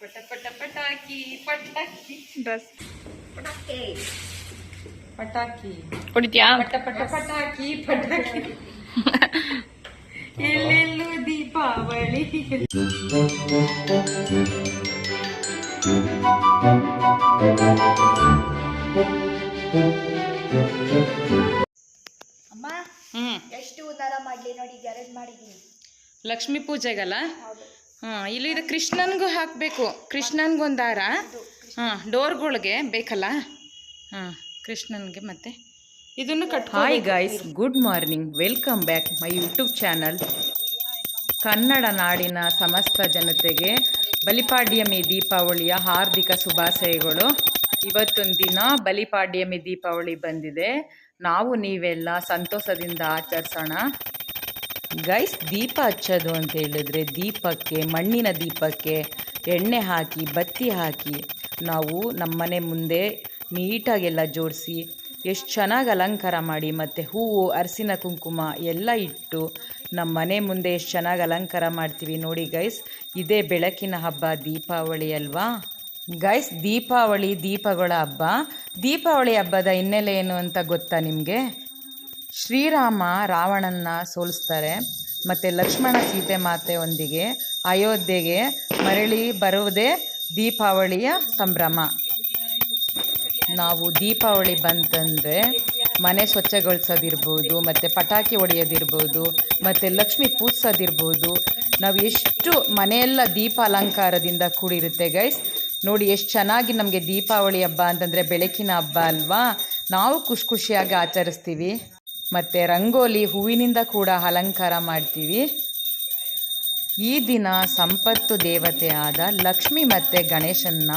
ಪಟ ಪಟ ಪಟಾಕಿ ಪಟಾಕಿ. ಡ್ರೆಸ್ ಪಟಾಕಿ. ಪಟಾಕಿ. ಕುಡಿತ್ಯಾ ಪಟ ಪಟ ಪಟಾಕಿ ಪಟಾಕಿ. ಎಲ್ಲೆಲ್ಲೂ ದೀಪಾವಳಿ. ಅಮ್ಮ ಹ್ಮ್. ಎಷ್ಟು ಉದಾರ ಮಾಡ್ಲಿ ನೋಡಿ ಗ್ಯಾರೇಜ್ ಮಾಡಿದೀನಿ ಲಕ್ಷ್ಮೀ ಪೂಜೆಗಲ್ಲ? ಹೌದು. ಹಾ ಇಲ್ಲಿ ಇದು ಕೃಷ್ಣನ್ಗೂ ಹಾಕಬೇಕು. ಕೃಷ್ಣನ್ಗೊಂದು ದಾರ ಹಾಂ ಡೋರ್ಗಳಿಗೆ ಬೇಕಲ್ಲ? ಹಾಂ ಕೃಷ್ಣನ್ಗೆ ಮತ್ತೆ ಇದನ್ನು cut hi guys good morning welcome back my YouTube channel Kannada ನಾಡಿನ ಸಮಸ್ತ ಜನತೆಗೆ ಬಲಿಪಾಡ್ಯಮಿ ದೀಪಾವಳಿಯ ಹಾರ್ದಿಕ ಶುಭಾಶಯಗಳು. ಇವತ್ತೊಂದು ದಿನ ಬಲಿಪಾಡ್ಯಮಿ ದೀಪಾವಳಿ ಬಂದಿದೆ. ನಾವು ನೀವೆಲ್ಲ ಸಂತೋಷದಿಂದ ಆಚರಿಸೋಣ. ಗೈಸ್ ದೀಪ ಹಚ್ಚೋದು ಅಂತ ಹೇಳಿದ್ರೆ ದೀಪಕ್ಕೆ, ಮಣ್ಣಿನ ದೀಪಕ್ಕೆ ಎಣ್ಣೆ ಹಾಕಿ, ಬತ್ತಿ ಹಾಕಿ ನಾವು ನಮ್ಮನೆ ಮುಂದೆ ನೀಟಾಗೆಲ್ಲ ಜೋಡಿಸಿ ಎಷ್ಟು ಚೆನ್ನಾಗಿ ಅಲಂಕಾರ ಮಾಡಿ ಮತ್ತು ಹೂವು, ಅರಸಿನ ಕುಂಕುಮ ಎಲ್ಲ ಇಟ್ಟು ನಮ್ಮ ಮನೆ ಮುಂದೆ ಎಷ್ಟು ಚೆನ್ನಾಗಿ ಅಲಂಕಾರ ಮಾಡ್ತೀವಿ ನೋಡಿ ಗೈಸ್. ಇದೇ ಬೆಳಕಿನ ಹಬ್ಬ, ದೀಪಾವಳಿ ಅಲ್ವಾ? ಗೈಸ್ ದೀಪಾವಳಿ ದೀಪಗಳ ಹಬ್ಬ. ದೀಪಾವಳಿ ಹಬ್ಬದ ಹಿನ್ನೆಲೆ ಏನು ಅಂತ ಗೊತ್ತಾ ನಿಮಗೆ? ಶ್ರೀರಾಮ ರಾವಣನ್ನ ಸೋಲಿಸ್ತಾರೆ. ಮತ್ತು ಲಕ್ಷ್ಮಣ ಸೀತೆ ಮಾತೆಯೊಂದಿಗೆ ಅಯೋಧ್ಯೆಗೆ ಮರಳಿ ಬರುವುದೇ ದೀಪಾವಳಿಯ ಸಂಭ್ರಮ. ನಾವು ದೀಪಾವಳಿ ಬಂತಂದರೆ ಮನೆ ಸ್ವಚ್ಛಗೊಳಿಸೋದಿರ್ಬೋದು, ಮತ್ತು ಪಟಾಕಿ ಹೊಡೆಯೋದಿರ್ಬೋದು, ಮತ್ತು ಲಕ್ಷ್ಮಿ ಪೂಜಿಸೋದಿರ್ಬೋದು. ನಾವು ಎಷ್ಟು ಮನೆಯೆಲ್ಲ ದೀಪ ಅಲಂಕಾರದಿಂದ ಕೂಡಿರುತ್ತೆ ಗೈಸ್. ನೋಡಿ ಎಷ್ಟು ಚೆನ್ನಾಗಿ ನಮಗೆ ದೀಪಾವಳಿ ಹಬ್ಬ ಅಂತಂದರೆ ಬೆಳಕಿನ ಹಬ್ಬ ಅಲ್ವಾ? ನಾವು ಖುಷಿ ಖುಷಿಯಾಗಿ ಆಚರಿಸ್ತೀವಿ. ಮತ್ತು ರಂಗೋಲಿ ಹೂವಿನಿಂದ ಕೂಡ ಅಲಂಕಾರ ಮಾಡ್ತೀವಿ. ಈ ದಿನ ಸಂಪತ್ತು ದೇವತೆಯಾದ ಲಕ್ಷ್ಮಿ ಮತ್ತು ಗಣೇಶನ್ನ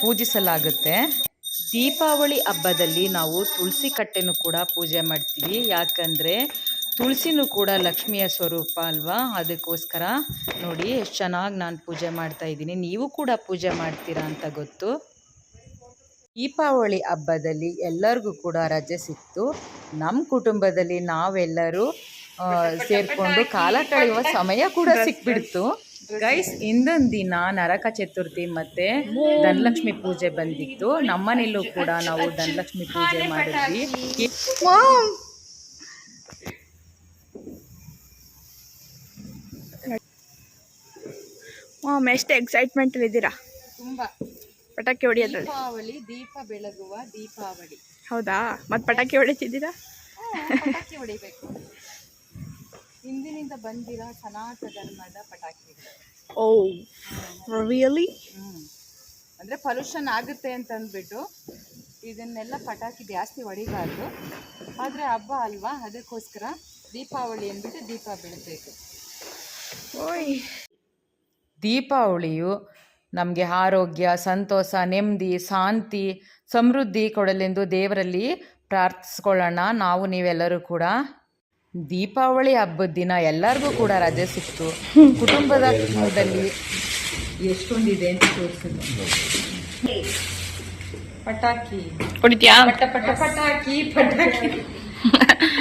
ಪೂಜಿಸಲಾಗುತ್ತೆ. ದೀಪಾವಳಿ ಹಬ್ಬದಲ್ಲಿ ನಾವು ತುಳಸಿ ಕಟ್ಟೆನೂ ಕೂಡ ಪೂಜೆ ಮಾಡ್ತೀವಿ. ಯಾಕಂದರೆ ತುಳಸಿನೂ ಕೂಡ ಲಕ್ಷ್ಮಿಯ ಸ್ವರೂಪ ಅಲ್ವಾ? ಅದಕ್ಕೋಸ್ಕರ ನೋಡಿ, ಎಷ್ಟು ಚೆನ್ನಾಗಿ ನಾನು ಪೂಜೆ ಮಾಡ್ತಾ ಇದ್ದೀನಿ. ನೀವು ಕೂಡ ಪೂಜೆ ಮಾಡ್ತೀರಾ ಅಂತ ಗೊತ್ತು. ದೀಪಾವಳಿ ಹಬ್ಬದಲ್ಲಿ ಎಲ್ಲರಿಗೂ ಕೂಡ ರಜೆ ಸಿಕ್ತು. ನಮ್ಮ ಕುಟುಂಬದಲ್ಲಿ ನಾವೆಲ್ಲರೂ ಸೇರಿಕೊಂಡು ಕಾಲ ಕಳೆಯುವ ಸಮಯ ಕೂಡ ಸಿಕ್ಬಿಡ್ತು. ಗೈಸ್ ಇಂದೊಂದು ದಿನ ನರಕ ಚತುರ್ಥಿ ಮತ್ತೆ ಧನಲಕ್ಷ್ಮಿ ಪೂಜೆ ಬಂದಿತ್ತು. ನಮ್ಮನೆಯಲ್ಲೂ ಕೂಡ ನಾವು ಧನಲಕ್ಷ್ಮಿ ಪೂಜೆ ಮಾಡಿದ್ವಿ. ಎಷ್ಟು ಎಕ್ಸೈಟ್ಮೆಂಟ್ ಇದ್ದೀರಾ ತುಂಬ. ಪಟಾಕಿ ಹೊಡಿಯೋದ್ರಲ್ಲಿ ದೀಪಾವಳಿ ದೀಪ ಬೆಳಗುವ ದೀಪಾವಳಿ. ಹೌದಾ? ಮತ್ತೆ ಪಟಾಕಿ ಹೊಡಿತಿದ್ದೀರಾ? ಪಟಾಕಿ ಹೊಡಿಬೇಕು. ಹಿಂದಿನಿಂದ ಬಂದಿರೋ ಸನಾತನ ಧರ್ಮದ ಪಟಾಕಿಗಳು. Oh really hmm. ಅಂದ್ರೆ ಪೊಲ್ಯೂಷನ್ ಆಗುತ್ತೆ ಅಂತ ಅಂದ್ಬಿಟ್ಟು ಇದನ್ನೆಲ್ಲ ಪಟಾಕಿ ಜಾಸ್ತಿ ಹೊಡಿಬಾರ್ದು. ಆದರೆ ಹಬ್ಬ ಅಲ್ವಾ? ಅದಕ್ಕೋಸ್ಕರ ದೀಪಾವಳಿ ಅಂದ್ಬಿಟ್ಟು ದೀಪ ಬೆಳಬೇಕು ಓಯ್. ದೀಪಾವಳಿಯು ನಮಗೆ ಆರೋಗ್ಯ ಸಂತೋಷ ನೆಮ್ಮದಿ ಶಾಂತಿ ಸಮೃದ್ಧಿ ಕೊಡಲೆಂದು ದೇವರಲ್ಲಿ ಪ್ರಾರ್ಥಿಸ್ಕೊಳ್ಳೋಣ. ನಾವು ನೀವೆಲ್ಲರೂ ಕೂಡ ದೀಪಾವಳಿ ಹಬ್ಬದ ದಿನ ಎಲ್ಲರಿಗೂ ಕೂಡ ರಜೆ ಸಿಕ್ತು. ಕುಟುಂಬದ ಕುಟುಂಬದಲ್ಲಿ ಎಷ್ಟೊಂದಿದೆ ಅಂತ ತೋರಿಸಿದೆ ಪಟಾಕಿ. ಪಟಾಕಿ ಪಟಾಕಿ.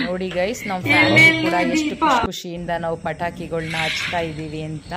ನೋಡಿ ಗೈಸ್ ನಾವು ಫ್ಯಾಮಿಲಿ ಕೂಡ ಎಷ್ಟು ಖುಷಿ ಖುಷಿಯಿಂದ ನಾವು ಪಟಾಕಿಗಳನ್ನ ಹಚ್ತಾ ಇದ್ದೀವಿ ಅಂತ.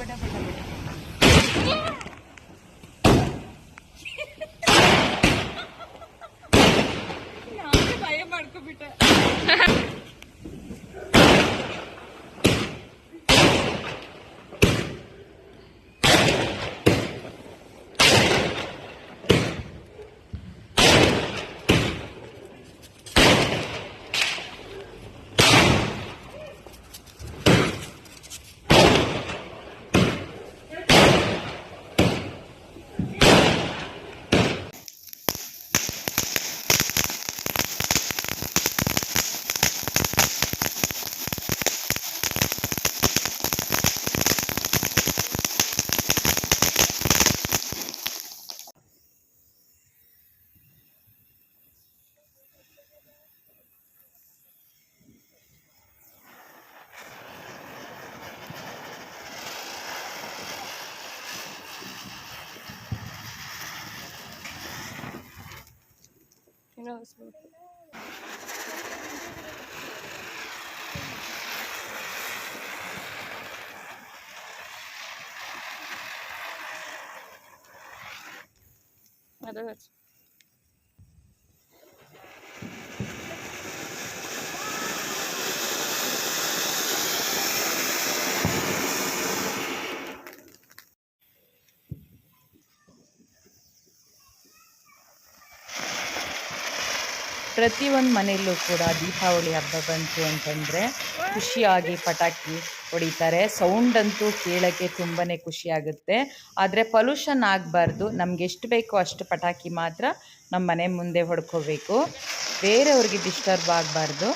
പെട്ടെ പെട്ടെ ഞാൻ ഭയം പടക്കും വിട്ടേ. I do it. ಪ್ರತಿಯೊಂದು ಮನೆಯಲ್ಲೂ ಕೂಡ ದೀಪಾವಳಿ ಹಬ್ಬ ಬಂತು ಅಂತಂದರೆ ಖುಷಿಯಾಗಿ ಪಟಾಕಿ ಹೊಡಿತಾರೆ. ಸೌಂಡ್ ಅಂತೂ ಕೇಳೋಕ್ಕೆ ತುಂಬಾ ಖುಷಿಯಾಗುತ್ತೆ ಆದರೆ ಪೊಲ್ಯೂಷನ್ ಆಗಬಾರ್ದು. ನಮ್ಗೆ ಎಷ್ಟು ಬೇಕೋ ಅಷ್ಟು ಪಟಾಕಿ ಮಾತ್ರ ನಮ್ಮ ಮನೆ ಮುಂದೆ ಹೊಡ್ಕೋಬೇಕು. ಬೇರೆಯವ್ರಿಗೆ ಡಿಸ್ಟರ್ಬ್ ಆಗಬಾರ್ದು.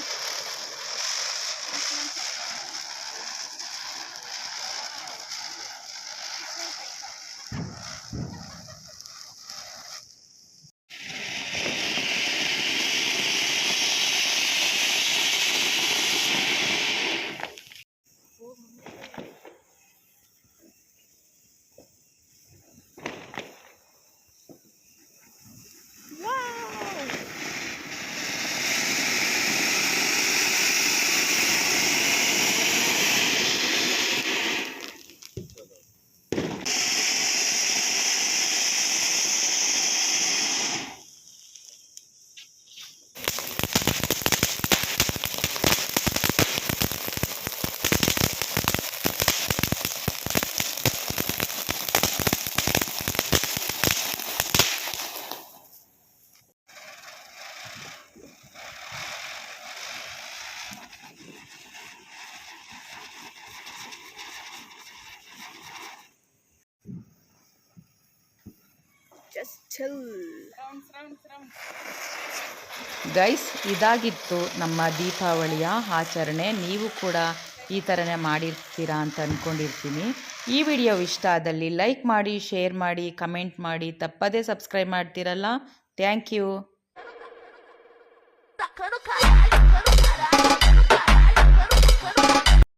ಚಿಲ್. ಗೈಸ್ ಇದಾಗಿತ್ತು ನಮ್ಮ ದೀಪಾವಳಿಯ ಆಚರಣೆ. ನೀವು ಕೂಡ ಈ ಥರನೇ ಮಾಡಿರ್ತೀರಾ ಅಂತ ಅಂದ್ಕೊಂಡಿರ್ತೀನಿ ಈ ವಿಡಿಯೋ ಇಷ್ಟ ಆದಲ್ಲಿ ಲೈಕ್ ಮಾಡಿ ಶೇರ್ ಮಾಡಿ ಕಮೆಂಟ್ ಮಾಡಿ. ತಪ್ಪದೇ ಸಬ್ಸ್ಕ್ರೈಬ್ ಮಾಡ್ತೀರಲ್ಲ. Thank you.